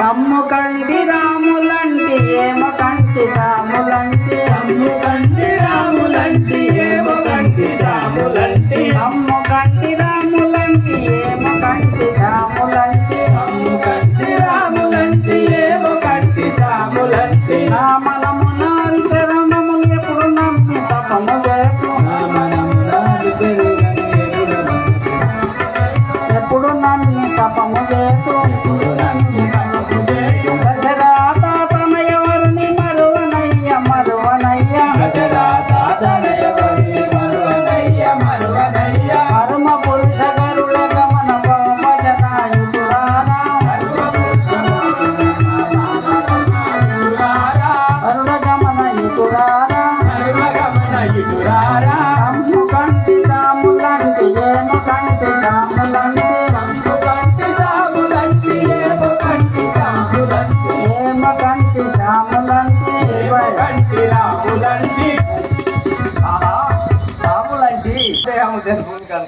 తమ్ము కంటి రాములంటి ఏమ కంటి రాములంటి. తమ్ము కంటి రాములంటి ఏమో కంటి రాములంటి.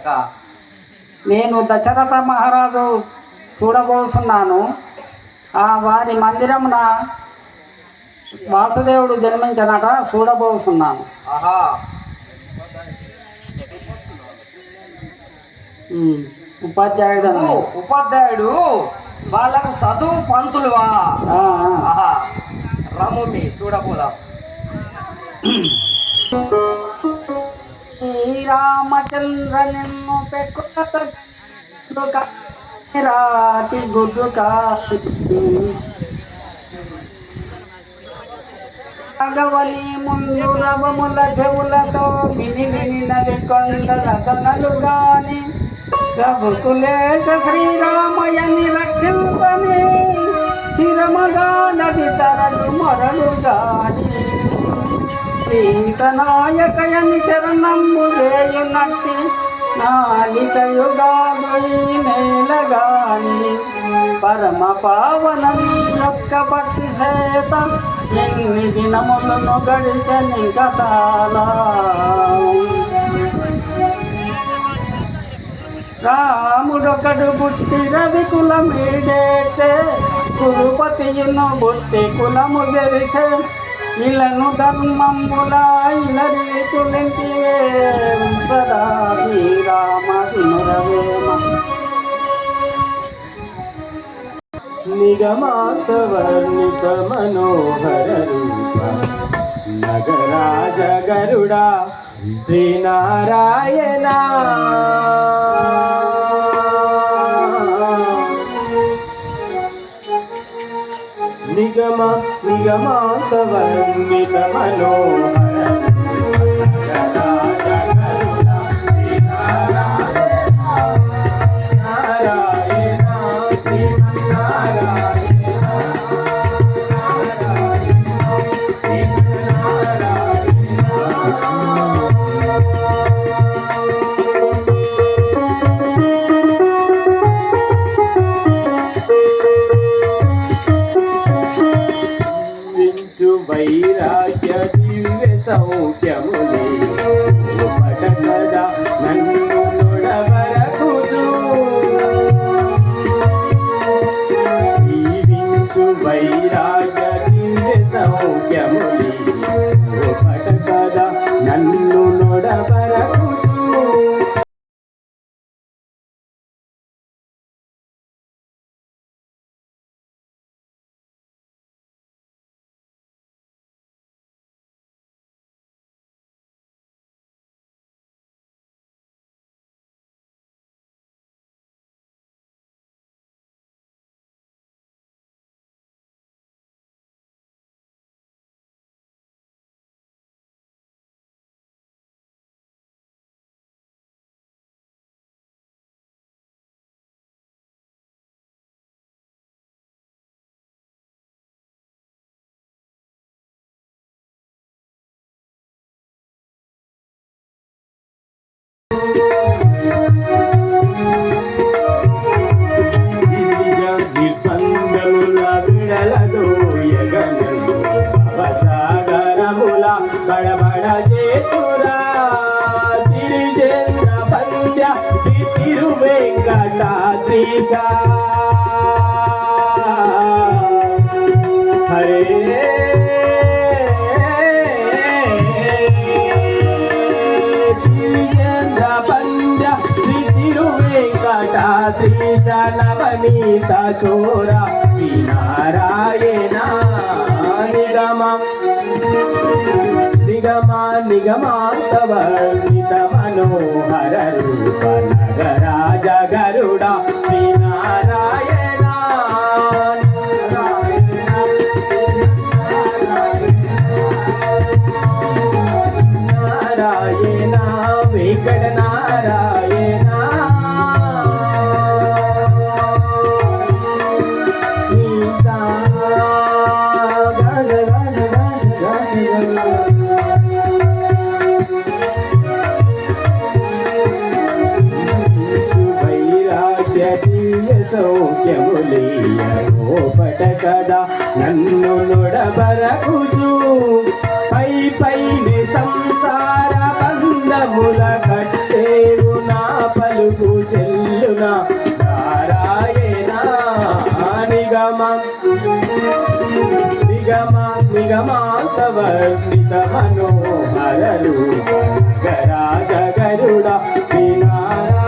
కనుక నేను దశరథ మహారాజు చూడబోతున్నాను ఆ వారి మందిరమున వాసుదేవుడు జన్మించనట చూడబోతున్నాను ఆహా. ఉపాధ్యాయుడు. ఉపాధ్యాయుడు. వాళ్ళకు చదువు పంతులువా? రమ్మి చూడబోదాం. శ్రీరామచంద్ర నిన్ను పెక్కుత గుడ్డు కాగవలి ముందు రవముల చెవులతో విని విని నది కొండల కనలు గాని. ప్రభుకులేశ శ్రీరామయని రక్షింపని. శిరమగా నది తరలు మొరలు గాని. శ్రీకనాయకయని శరణంబు వేయునట్టి నాలికయుగాగొయి నేలగాని పరమ పావనమి యొక్క పట్టి చేత ఎన్ని దినములను గడిచని కథాలా రాముడొకడు బుట్టి రవి కులమీడేతే కురుపతియును బుట్టి కులము గెలిసే ఇలను ధర్మముల ఇల రీతులింటివే సదా శ్రీరామ వినురవేమ నిగమాంత మనోహర రూప నగరాజ గరుడా శ్రీనారాయణ. रमासवन्वितमनोहरम् వించు వైరాగ్య దివ్య సౌఖ్యములు పటకద నన్ను నొడవరకుచు జీవించు వైరాగ్య దివ్య సౌఖ్యములే పటకద నన్ను ಬಡಬಡ ಜೇತುರ ತಿರಿಜೇಂದ್ರ ಪಂದ್ಯ ಶ್ರೀ ತಿರುವೆಂಕಟಾದ್ರೀಶ ಹರೇ श्री नवनीता चोरा किनारा నిగమాంతవర్ణిత మనోహర రూప నగరాజ గరుడా శ్రీనారాయణ సౌఖ్యములీయ గోపట కదా నన్ను నొడబరకుచు. పై పైని సంసార బంధముల కట్టేరు నా పలుకు చెల్లున. నారాయణ నిగమ నిగమ నిగమాంతవర్ణిత మనోహరలు గరా జగరుడా గరుడ శ్రీనారాయణ